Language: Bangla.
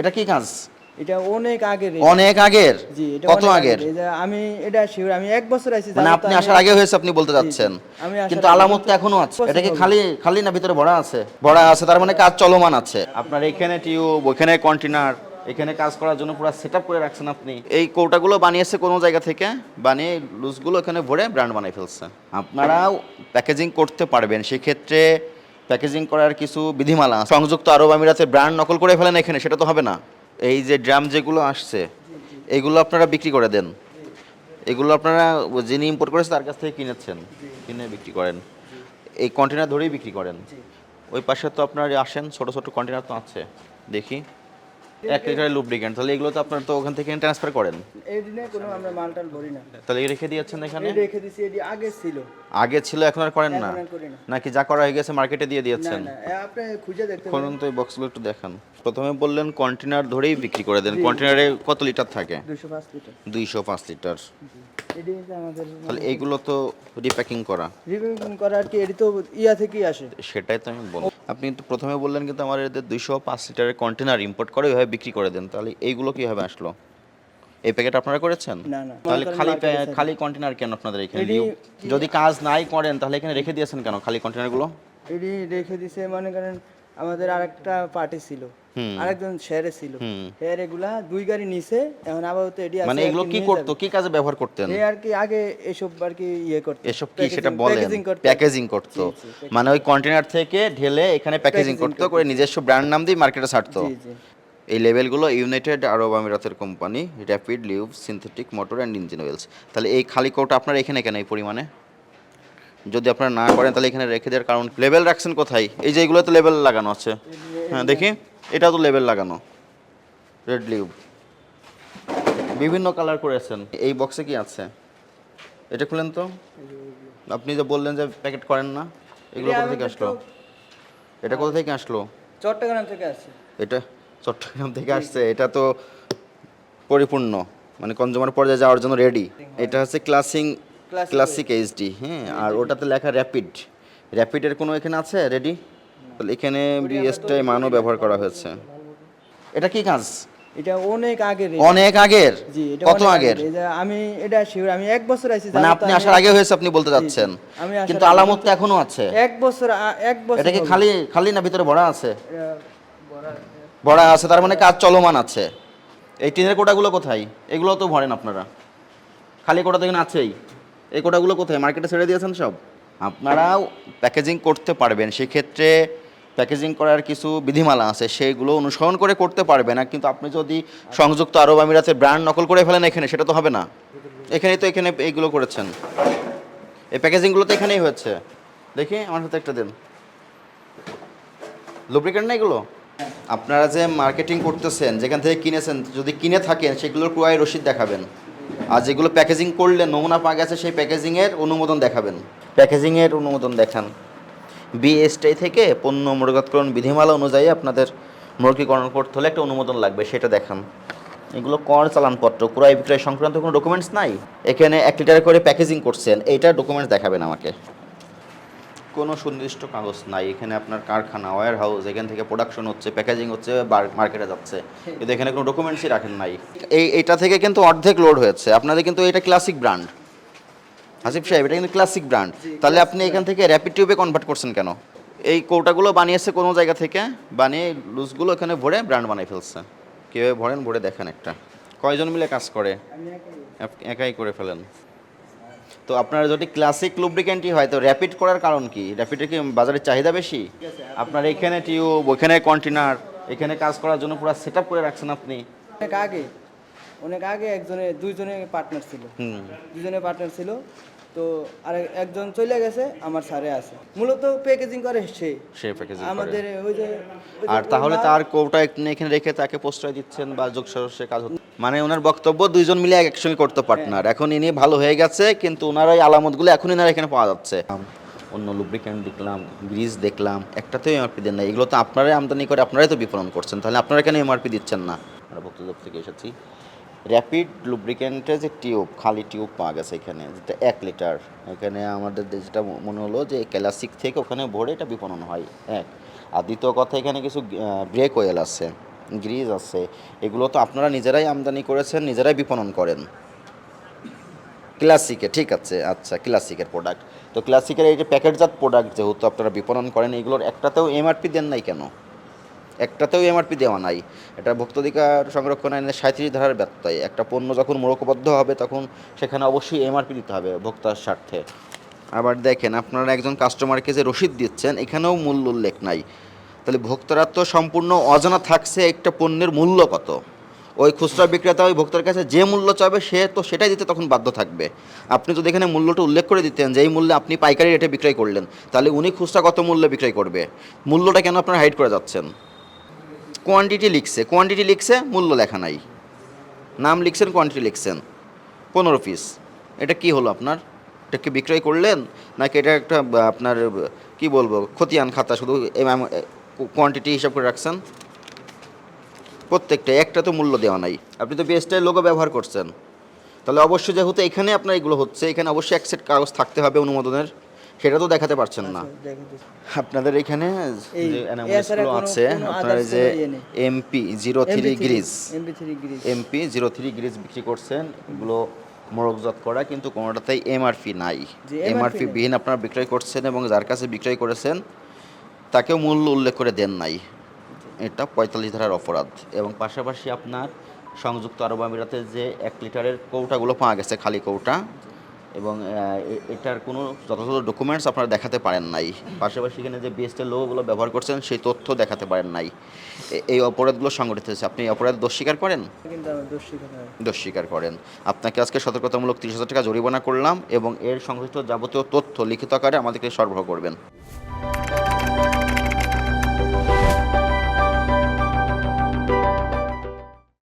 এটা কি কাজ? এটা অনেক আগের অনেক আগের? কত আগের? আমি এটা শিওর আমি এক বছর আইছি মানে আপনি আসার আগে হয়েছে আপনি বলতে যাচ্ছেন। কিন্তু আলামত তো এখনও আছে। এটা কি খালি খালি না ভিতরে ভরা আছে? ভরা আছে তার মানে কাজ চলমান আছে। আপনার এখানে টিউব ওখানে কন্টেনার এখানে কাজ করার জন্য পুরো সেট করে রাখছেন আপনি। এই কৌটাগুলো বানিয়েছে কোনো জায়গা থেকে? বানিয়ে লুজগুলো এখানে ভরে ব্র্যান্ড বানিয়ে ফেলছে। আপনারাও প্যাকেজিং করতে পারবেন। সেক্ষেত্রে প্যাকেজিং করার কিছু বিধিমালা। সংযুক্ত আরব আমিরাতের ব্র্যান্ড নকল করে ফেলেন এখানে সেটা তো হবে না। এই যে ড্রাম যেগুলো আসছে এগুলো আপনারা বিক্রি করে দেন। এগুলো আপনারা যিনি ইম্পোর্ট করেছেন তার কাছ থেকে কিনেছেন কিনে বিক্রি করেন। এই কন্টেনার ধরেই বিক্রি করেন। ওই পাশে তো আপনারা আসেন ছোট ছোট কন্টেনার তো আছে। দেখি। এক লিটারের লুব্রিকেন্ট তাহলে এগুলো তো আপনার তো ওখান থেকে ট্রান্সফার করেন। এই দিনে কোনো আমরা মালটাল ভরি না। তাহলে এই রেখে দিয়েছেন এখানে? রেখে দিছি এটি আগে ছিল। আগে ছিল এখন আর করেন না? আর করি। নাকি যা করা হয়ে গেছে মার্কেটে দিয়ে দিয়েছেন? আপনি খুঁজে দেখতে পারেন। তো এই বক্সগুলো একটু দেখান। প্রথমে বললেন কন্টেনার ধরেই বিক্রি করে দেন। কন্টেনারে কত লিটার থাকে? দুশো পাঁচ লিটার দুইশো পাঁচ লিটার তাহলে এইগুলো তো রিপ্যাকিং করা। রিভিউ করার কি এটি তো ইয়া থেকেই আসে। সেটাই তো আমি বলব আপনি কিন্তু প্রথমে বললেন কিন্তু আমার এদের দুইশো পাঁচ লিটারের কন্টেনার ইম্পোর্ট করে ওইভাবে বিক্রি করে দেন তাহলে এইগুলো কীভাবে আসলো এই প্যাকেট আপনারা করেছেন। তাহলে খালি। খালি কন্টেনার কেন আপনাদের এখানে যদি কাজ নাই করেন তাহলে এখানে রেখে দিয়েছেন কেন খালি কন্টেনারগুলো এটি রেখে দিয়েছে মনে করেন আমাদের আরেকটা পার্টি ছিল। আরেকজন শেয়ারে ছিল। এগুলা দুই গাড়ি নিছে এখন আপাতত আছে মানে এগুলো কি করতো? কি কাজে ব্যবহার করতেন? এ আর কি আগে এসব আর কি ইয়ে করতো। এসব কি সেটা বলেন? প্যাকেজিং করতো। মানে ওই কন্টেনার থেকে ঢেলে এখানে প্যাকেজিং করতো করে নিজস্ব ব্র্যান্ড নাম দিয়ে মার্কেটে ছাড়তো। এই লেভেলগুলো ইউনাইটেড আরব আমিরাতের company rapid live synthetic motor and engine oils তাহলে এই খালি কোটা আপনার এখানে কেন এই পরিমাণে? যদি আপনারা না করেন তাহলে এখানে রেখে দেওয়ার কারণ লেভেল রাখছেন কোথায়? এই যে এগুলো তো লেভেল লাগানো আছে। হ্যাঁ দেখি। এটা তো লেবেল লাগানো। রেড লিভ বিভিন্ন কালার করেছেন। এই বক্সে কি আছে? এটা খুলেন তো। আপনি যে বললেন যে প্যাকেট করেন না এগুলো কোথা থেকে আসলো? এটা কোথা থেকে আসলো? চট্টগ্রাম থেকে আসছে। এটা চট্টগ্রাম থেকে আসছে। এটা তো পরিপূর্ণ। মানে কনজিউমার পর্যায়ে যাওয়ার জন্য রেডি এটা হচ্ছে ক্লাসিং ক্লাসিক এইচডি হ্যাঁ। আর ওটাতে লেখা র্যাপিড র্যাপিডের কোনো এখানে আছে? রেডি তাহলে এখানে বিএসটাই মানও ব্যবহার করা হয়েছে। এটা কি কাজ? এটা অনেক আগের অনেক আগের? জি কত আগের। আমি এটা শিওর আমি এক বছর আইছি মানে আপনি আসার আগে হয়েছে আপনি বলতে যাচ্ছেন। কিন্তু আলামত তো এখনও আছে। এক বছর এক বছর এটা কি খালি খালি না ভিতরে ভরা আছে? ভরা আছে। তার মানে কাজ চলমান আছে। এই টিনের কোটাগুলো কোথায়? এগুলো তো ভরেন আপনারা। খালি কোটা তো এখানে আছেই। এই কোটাগুলো কোথায়? মার্কেটে ছেড়ে দিয়েছেন সব? আপনারাও প্যাকেজিং করতে পারবেন। সেক্ষেত্রে প্যাকেজিং করার কিছু বিধিমালা আছে, সেইগুলো অনুসরণ করে করতে পারবে না, কিন্তু আপনি যদি সংযুক্ত আরব আমিরাতের ব্র্যান্ড নকল করে ফেলেন এখানে, সেটা তো হবে না। এখানেই তো এখানে এইগুলো করেছেন। এই প্যাকেজিংগুলো তো এখানেই হয়েছে। দেখি, আমার হাতে একটা দিন। লুব্রিকেন্ট না এগুলো? আপনারা যে মার্কেটিং করতেছেন, যেখান থেকে কিনেছেন, যদি কিনে থাকেন, সেগুলোর ক্রয় রসিদ দেখাবেন। আর যেগুলো প্যাকেজিং করলে নমুনা পাওয়া গেছে, সেই প্যাকেজিংয়ের অনুমোদন দেখাবেন। প্যাকেজিংয়ের অনুমোদন দেখান। বিএসটাই থেকে পণ্য মূল্যগতকরণ বিধিমালা অনুযায়ী আপনাদের মুরগিকরণ করতে হলে একটা অনুমোদন লাগবে, সেটা দেখান। এগুলো কর চালানপত্র, ক্রয় বিক্রয় সংক্রান্ত কোনো ডকুমেন্টস নাই? এখানে এক লিটার করে প্যাকেজিং করছেন এইটার ডকুমেন্টস দেখাবেন আমাকে। কোনো সুনির্দিষ্ট কাগজ নাই, এখানে আপনার কারখানা ওয়্যার হাউস এখান থেকে প্রোডাকশন হচ্ছে প্যাকেজিং হচ্ছে মার্কেটে যাচ্ছে। কিন্তু এখানে কোনো ডকুমেন্টসই রাখেন নাই। এই এটা থেকে কিন্তু অর্ধেক লোড হয়েছে। আপনাদের কিন্তু এটা ক্লাসিক ব্র্যান্ড হাসিফ সাহেব এটা কিন্তু ক্লাসিক ব্র্যান্ড তাহলে আপনি এখান থেকে র্যাপিড টিউবে কনভার্ট করছেন কেন? এই কৌটাগুলো বানিয়েছে কোনো জায়গা থেকে? বানিয়ে লুজগুলো এখানে ভরে ব্র্যান্ড বানিয়ে ফেলছে। কীভাবে ভরেন? ভরে দেখেন একটা। কয়জন মিলে কাজ করে? একাই- করে ফেলেন। তো আপনার যদি ক্লাসিক লুব্রিকেন্টই হয় তো র্যাপিড করার কারণ কি? র্যাপিডের কি বাজারের চাহিদা বেশি? আপনার এখানে টিউব ওখানে কন্টেনার এখানে কাজ করার জন্য পুরো সেট করে রাখছেন আপনি? অনেক আগে অনেক আগে একজনে দুইজনে পার্টনার ছিল। দুজনে পার্টনার ছিল। তো আর একজন চলে গেছে আমার স্যারে আছে। মূলত প্যাকেজিং করে সে। সে প্যাকেজিং আমাদের ওই যে আর তাহলে তার কৌটা এখানে রেখে তাকে প্রশ্রয় দিচ্ছেন বা যোগ সে কাজ হচ্ছে। মানে ওনার বক্তব্য দুইজন মিলে এক একসঙ্গে করতে পার্টনার এখন ইনি ভালো হয়ে গেছে কিন্তু ওনার ওই আলামতগুলো এখন এনার এখানে পাওয়া যাচ্ছে। অন্য লুব্রিক্যান্ট দেখলাম গ্রিজ দেখলাম একটাতেও এমআরপি দেন না এগুলো তো আপনারাই আমদানি করে আপনারাই তো বিপণন করছেন। তাহলে আপনারা কেন এমআরপি দিচ্ছেন না? আমরা বক্তব্য থেকে এসেছি। র্যাপিড লুব্রিকেন্টের যে টিউব খালি টিউব পাওয়া গেছে এখানে, যেটা এক লিটার এখানে আমাদের যেটা মনে হলো যে ক্লাসিক থেকে ওখানে ভরে এটা বিপণন হয়, এক। আর দ্বিতীয় কথা, এখানে কিছু ব্রেক ওয়েল আছে গ্রিজ আছে, এগুলো তো আপনারা নিজেরাই আমদানি করেছেন, নিজেরাই বিপণন করেন। ক্লাসিকে ঠিক আছে আচ্ছা ক্লাসিকের প্রোডাক্ট তো ক্লাসিকের এই যে প্যাকেটজাত প্রোডাক্ট যেহেতু আপনারা বিপণন করেন, এগুলোর একটাতেও এমআরপি দেন নাই কেন? একটাতেও এমআরপি দেওয়া নাই। এটা ভোক্তাধিকার সংরক্ষণ আইনের সাঁত্রিশ ধারার ব্যত্যয়। একটা পণ্য যখন মোড়কবদ্ধ হবে, তখন সেখানে অবশ্যই এমআরপি দিতে হবে ভোক্তার স্বার্থে। আবার দেখেন, আপনারা একজন কাস্টমারকে যে রসিদ দিচ্ছেন, এখানেও মূল্য উল্লেখ নাই। তাহলে ভোক্তারা তো সম্পূর্ণ অজানা থাকছে একটা পণ্যের মূল্য কত। ওই খুচরা বিক্রেতা ওই ভোক্তার কাছে যে মূল্য চাবে, সে তো সেটাই দিতে তখন বাধ্য থাকবে। আপনি যদি এখানে মূল্যটা উল্লেখ করে দিতেন যে এই মূল্যে আপনি পাইকারি রেটে বিক্রয় করলেন, তাহলে উনি খুচরা কত মূল্যে বিক্রয় করবে? মূল্যটা কেন আপনারা হাইড করে যাচ্ছেন? কোয়ান্টিটি লিখছে কোয়ান্টিটি লিখছে, মূল্য লেখা নাই। নাম লিখছেন কোয়ান্টিটি লিখছেন। পনেরো পিস এটা কি হলো আপনার? এটা কি বিক্রয় করলেন? নাকি এটা একটা আপনার কি বলব, খতিয়ান খাতা, শুধু কোয়ান্টিটি হিসাব করে রাখছেন? প্রত্যেকটা একটা তো মূল্য দেওয়া নাই। আপনি তো বেস্টের লোগো ব্যবহার করছেন। তাহলে অবশ্যই যেহেতু এখানে আপনার এগুলো হচ্ছে, এখানে অবশ্যই এক সেট কাগজ থাকতে হবে অনুমোদনের। সেটা তো দেখাতে পারছেন না। আচ্ছা। আপনাদের এখানে আছে আপনার যে। MP zero three grease MP zero three grease বিক্রি করছেন এগুলো মোড়কজাত করা কিন্তু কোনোটাতেই এমআরপি নাই। এমআরপি বিহীন আপনারা বিক্রয় করছেন এবং যার কাছে বিক্রয় করেছেন তাকেও মূল্য উল্লেখ করে দেন নাই। এটা পঁয়তাল্লিশ ধারার অপরাধ। এবং পাশাপাশি আপনার সংযুক্ত আরব আমিরাতে যে এক লিটারের কৌটাগুলো পাওয়া গেছে খালি কৌটা এবং এটার কোনো যথাযথ ডকুমেন্টস আপনারা দেখাতে পারেন নাই। পাশাপাশি এখানে যে বিএসটি লোগোগুলো ব্যবহার করছেন সেই তথ্য দেখাতে পারেন নাই। এই অপরাধগুলো সংগঠিত হয়েছে। আপনি এই অপরাধ দোষ স্বীকার করেন? দোষ স্বীকার দোষ স্বীকার করেন। আপনাকে আজকে সতর্কতামূলক ত্রিশ হাজার টাকা জরিমানা করলাম এবং এর সংশ্লিষ্ট যাবতীয় তথ্য লিখিত আকারে আমাদেরকে সরবরাহ করবেন।